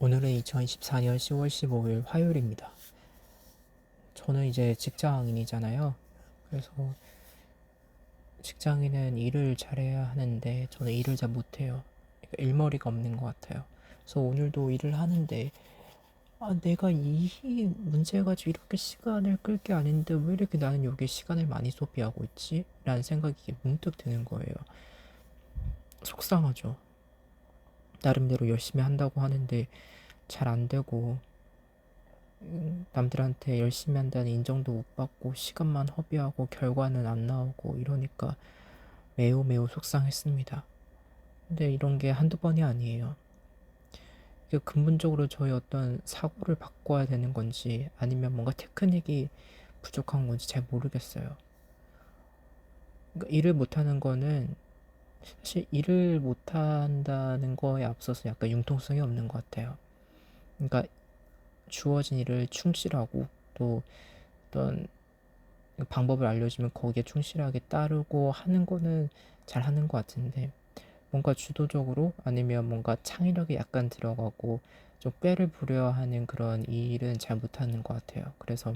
오늘은 2024년 10월 15일 화요일입니다. 저는 이제 직장인이잖아요. 그래서 직장인은 일을 잘해야 하는데 저는 일을 잘 못해요. 그러니까 일머리가 없는 것 같아요. 그래서 오늘도 일을 하는데 아, 내가 이 문제 가지고 이렇게 시간을 끌 게 아닌데 왜 이렇게 나는 여기에 시간을 많이 소비하고 있지? 라는 생각이 문득 드는 거예요. 속상하죠. 나름대로 열심히 한다고 하는데 잘 안 되고 음, 남들한테 열심히 한다는 인정도 못 받고 시간만 허비하고 결과는 안 나오고 이러니까 매우 매우 속상했습니다. 근데 이런 게 한두 번이 아니에요. 이게 근본적으로 저희 어떤 사고를 바꿔야 되는 건지 아니면 뭔가 테크닉이 부족한 건지 잘 모르겠어요. 그러니까 일을 못하는 거는 사실 일을 못한다는 거에 앞서서 약간 융통성이 없는 것 같아요. 그러니까 주어진 일을 충실하고 또 어떤 방법을 알려주면 거기에 충실하게 따르고 하는 거는 잘 하는 것 같은데 뭔가 주도적으로 아니면 뭔가 창의력이 약간 들어가고 좀 꾀를 부려야 하는 그런 일은 잘 못하는 것 같아요. 그래서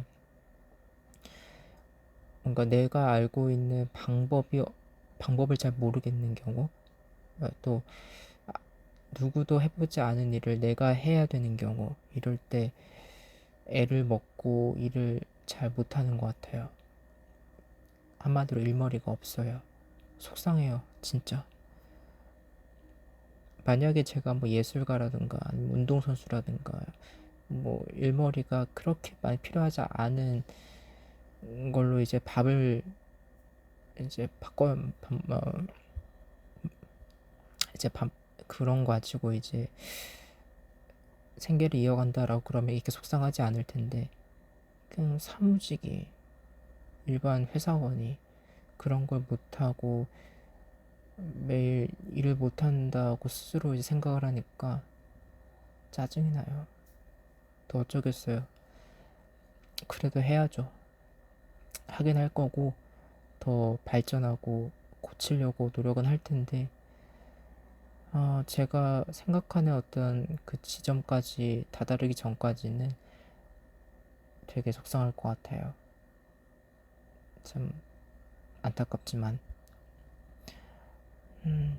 뭔가 내가 알고 있는 방법이 방법을 잘 모르겠는 경우 어, 또 아, 누구도 해보지 않은 일을 내가 해야 되는 경우 이럴 때 애를 먹고 일을 잘 못하는 것 같아요. 한마디로 일머리가 없어요. 속상해요, 진짜. 만약에 제가 뭐 예술가라든가 아니면 운동선수라든가 뭐 일머리가 그렇게 많이 필요하지 않은 걸로 이제 밥을 이제 바꿔 어, 이제 밥 그런 거 가지고 이제 생계를 이어간다라고 그러면 이렇게 속상하지 않을 텐데 그냥 사무직이 일반 회사원이 그런 걸 못하고 매일 일을 못한다고 스스로 이제 생각을 하니까 짜증이 나요. 또 어쩌겠어요. 그래도 해야죠. 하긴 할 거고 더 발전하고 고치려고 노력은 할 텐데 어, 제가 생각하는 어떤 그 지점까지 다다르기 전까지는 되게 속상할 것 같아요. 참 안타깝지만 음,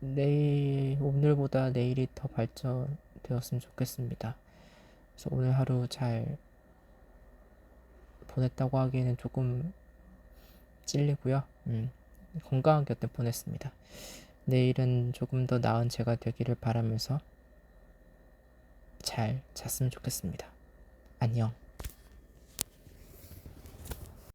내일 오늘보다 내일이 더 발전되었으면 좋겠습니다. 그래서 오늘 하루 잘 보냈다고 하기에는 조금 찔리고요. 음, 건강하게 어떤 보냈습니다. 내일은 조금 더 나은 제가 되기를 바라면서 잘 잤으면 좋겠습니다. 안녕.